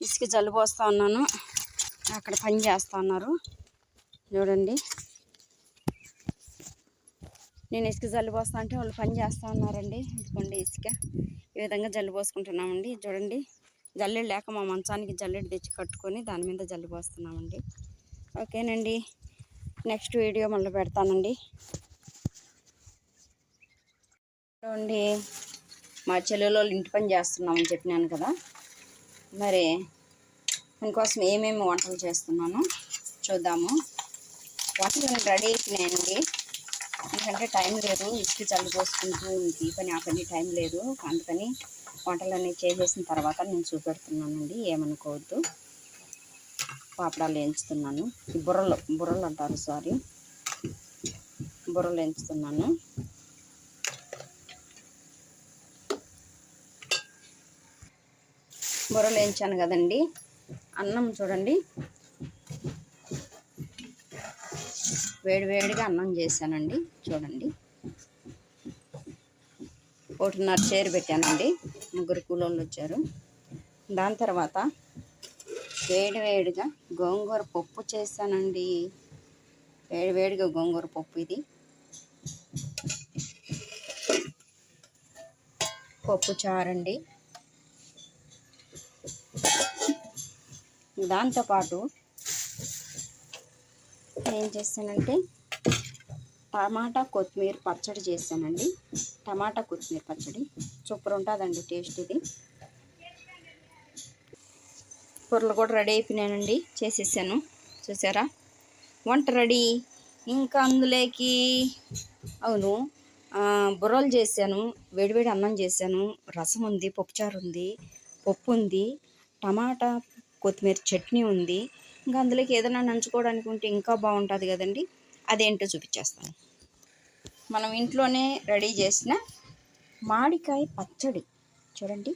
ఇసుక జల్లు పోస్తా ఉన్నాను. అక్కడ పని చేస్తా ఉన్నారు. చూడండి. నేను ఇసుక జల్లు పోస్తా అంటే వాళ్ళు పని చేస్తూ ఉన్నారండి. ఇదిగోండి ఇసుక. ఈ విధంగా జల్లు పోసుకుంటున్నామండి చూడండి. జల్లెడు లేక మా మంచానికి జల్లెడు తెచ్చి కట్టుకొని దాని మీద జల్లుబోస్తున్నామండి ఓకేనండి. నెక్స్ట్ వీడియో మళ్ళీ పెడతానండి. చూడండి. మా చెల్లెలో ఇంటి పని చేస్తున్నామని చెప్పినాను కదా. మరి దానికోసం ఏమేమి వంటలు చేస్తున్నాను చూద్దాము. వంటలు రెడీ అయిపోయినాయండి. ఎందుకంటే టైం లేదు ఇసుక చల్లు పోసుకుంటూ ఈ పని ఆ పని టైం లేదు. అందుకని వంటలన్నీ చేసేసిన తర్వాత నేను చూపెడుతున్నానండి. ఏమనుకోవద్దు. పాపడాలు ఎంచుతున్నాను. బుర్రలు బుర్రలు అంటారు సారీ. బుర్రలు ఎంచుతున్నాను. బొరలు వేయించాను కదండి. అన్నం చూడండి. వేడివేడిగా అన్నం చేశానండి. చూడండి. ఒకటిన్నర చేరు పెట్టానండి. ముగ్గురు కూలోళ్ళు వచ్చారు. దాని తర్వాత వేడివేడిగా గోంగూర పప్పు చేశానండి. వేడివేడిగా గోంగూర పప్పు ఇది. పప్పు చారండి. దాంతోపాటు ఏం చేస్తానంటే టమాటా కొత్తిమీర పచ్చడి చేస్తానండి. టమాటా కొత్తిమీర పచ్చడి. సూపర్ ఉంటుందండి టేస్ట్ ఇది. కూరలు కూడా రెడీ అయిపోయినానండి చేసేసాను. చూసారా? వంట రెడీ. ఇంకా అందులోకి అవును బుర్రలు చేశాను. వేడివేడి అన్నం చేశాను. రసం ఉంది పప్పుచారు ఉంది పప్పు ఉంది. టమాటా కొత్తిమీర చట్నీ ఉంది. ఇంకా అందులోకి ఏదైనా నంచుకోవడానికి ఉంటే ఇంకా బాగుంటుంది కదండి. అదేంటో చూపించేస్తాను. మనం ఇంట్లోనే రెడీ చేసిన మామిడికాయ పచ్చడి. చూడండి.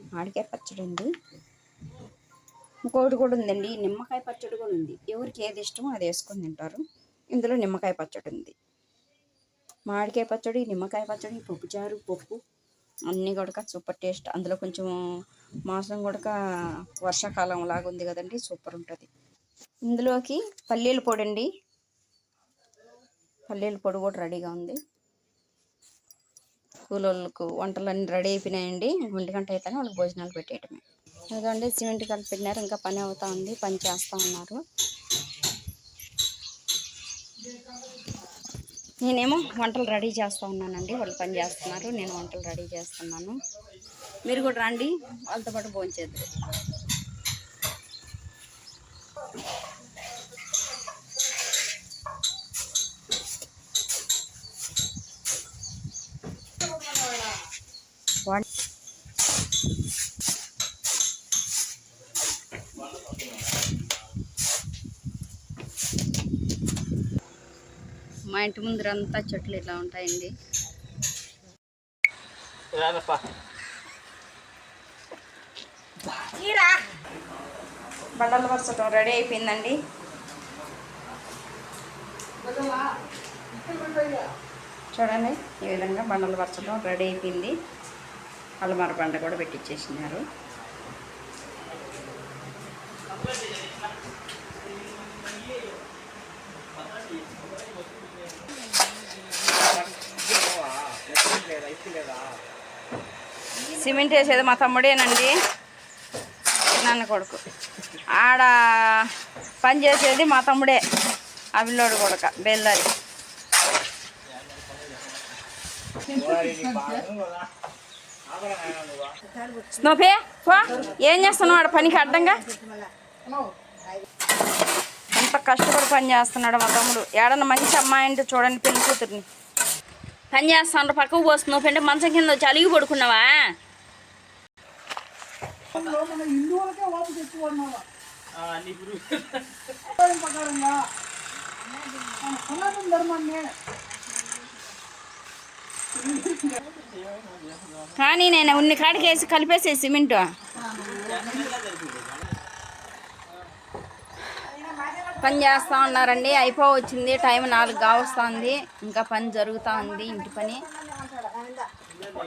మామిడికాయ పచ్చడి ఉంది. ఇంకోటి కూడా ఉందండి. నిమ్మకాయ పచ్చడి కూడా ఉంది. ఎవరికి ఏది ఇష్టమో అది వేసుకొని తింటారు. ఇందులో నిమ్మకాయ పచ్చడి ఉంది. మామిడికాయ పచ్చడి నిమ్మకాయ పచ్చడి పప్పుచారు పప్పు. అన్నీ కూడా సూపర్ టేస్ట్. అందులో కొంచెం మాంసం కూడా వర్షాకాలం లాగా ఉంది కదండి సూపర్ ఉంటుంది. ఇందులోకి పల్లీల పొడి అండి. పల్లీల పొడి కూడా రెడీగా ఉంది. కూలోళ్ళకు వంటలు అన్నీ రెడీ అయిపోయినాయండి. ఒంటి గంట అయితేనే వాళ్ళకి భోజనాలు పెట్టేయటమే. అదండి సిమెంట్ కలిపినారు ఇంకా పని అవుతా ఉంది పని చేస్తూ ఉన్నారు. నేనేమో వంటలు రెడీ చేస్తూ ఉన్నానండి వాళ్ళు పని చేస్తున్నారు నేను వంటలు రెడీ చేస్తున్నాను. మీరు కూడా రండి వాళ్ళతో పాటు భోంచేద్దరు మా ఇంటి ముందరంతా చెట్లు ఇట్లా ఉంటాయండి. బండల వరుసటం రెడీ అయిపోయిందండి. చూడండి ఈ విధంగా బండలు పరచడం రెడీ అయిపోయింది. అలమార బండ కూడా పెట్టించేసినారు సిమెంట్ వేసేది మా తమ్ముడేనండి. నాన్న కొడుకు. ఆడ పని చేసేది మా తమ్ముడే అవిలోడు కొడుక బెల్లారి. స్నోపే పో. ఏం చేస్తున్నావు ఆడ పనికి అడ్డంగా? ఎంత కష్టపడి పని చేస్తున్నాడు మా తమ్ముడు. ఏడన్నా మంచి అమ్మాయి అంటే చూడండి పెళ్ళి కూతుర్ని. పని చేస్తాను పక్కకు పోస్తున్నావు. అంటే మంచం కింద చలిగి పడుకున్నావా? మన హిందువులకే ప్రకారంగా మన సనాతన ధర్మాన్ని కానీ నేను ఉన్ని కాడికి వేసి కలిపేసే సిమెంట్. పని చేస్తూ ఉన్నారండి. అయిపో వచ్చింది టైం నాలుగు కావస్తుంది. ఇంకా పని జరుగుతూ ఉంది ఇంటి పని.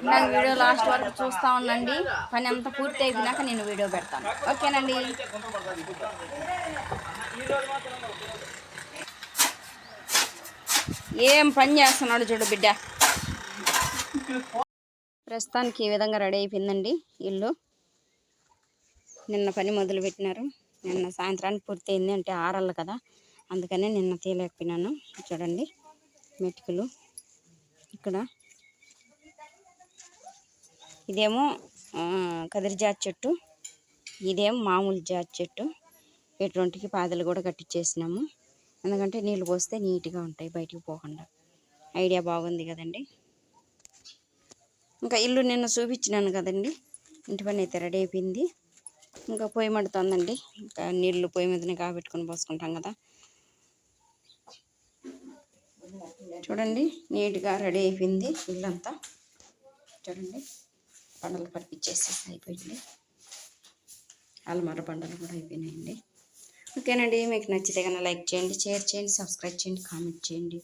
నా వీడియో లాస్ట్ వరకు చూస్తూ ఉండండి. పని అంతా పూర్తి అయిపోయినాక నేను వీడియో పెడతాను. ఓకేనండి? ఏం పని చేస్తున్నాడు చూడు బిడ్డ. ప్రస్తుతానికి ఈ విధంగా రెడీ అయిపోయిందండి ఇల్లు. నిన్న పని మొదలు పెట్టినారు నిన్న సాయంత్రానికి పూర్తయింది అంటే ఆరళ్ళు కదా. అందుకనే నిన్న తీయలేకపోయినాను. చూడండి మెటుకులు ఇక్కడ ఇదేమో కదిరి జాతి చెట్టు. ఇదేమో మామూలు జాతి చెట్టు. ఇటువంటికి పాదలు కూడా కట్టించేసినాము ఎందుకంటే నీళ్ళు పోస్తే నీట్గా ఉంటాయి బయటికి పోకుండా. ఐడియా బాగుంది కదండి. ఇంకా ఇల్లు నిన్న చూపించినాను కదండి. ఇంటి పని అయితే రెడీ అయిపోయింది. ఇంకా పొయ్యి మడుతుందండి. ఇంకా నీళ్ళు పొయ్యి మీదనే కాబెట్టుకొని పోసుకుంటాం కదా. చూడండి నీట్గా రెడీ అయిపోయింది ఇల్లంతా. చూడండి. బండలు పరిపించేసి అయిపోయింది. అలమర బండలు కూడా అయిపోయినాయండి. ఓకేనండి మీకు నచ్చితే కన్నా లైక్ చేయండి షేర్ చేయండి సబ్స్క్రైబ్ చేయండి కామెంట్ చేయండి.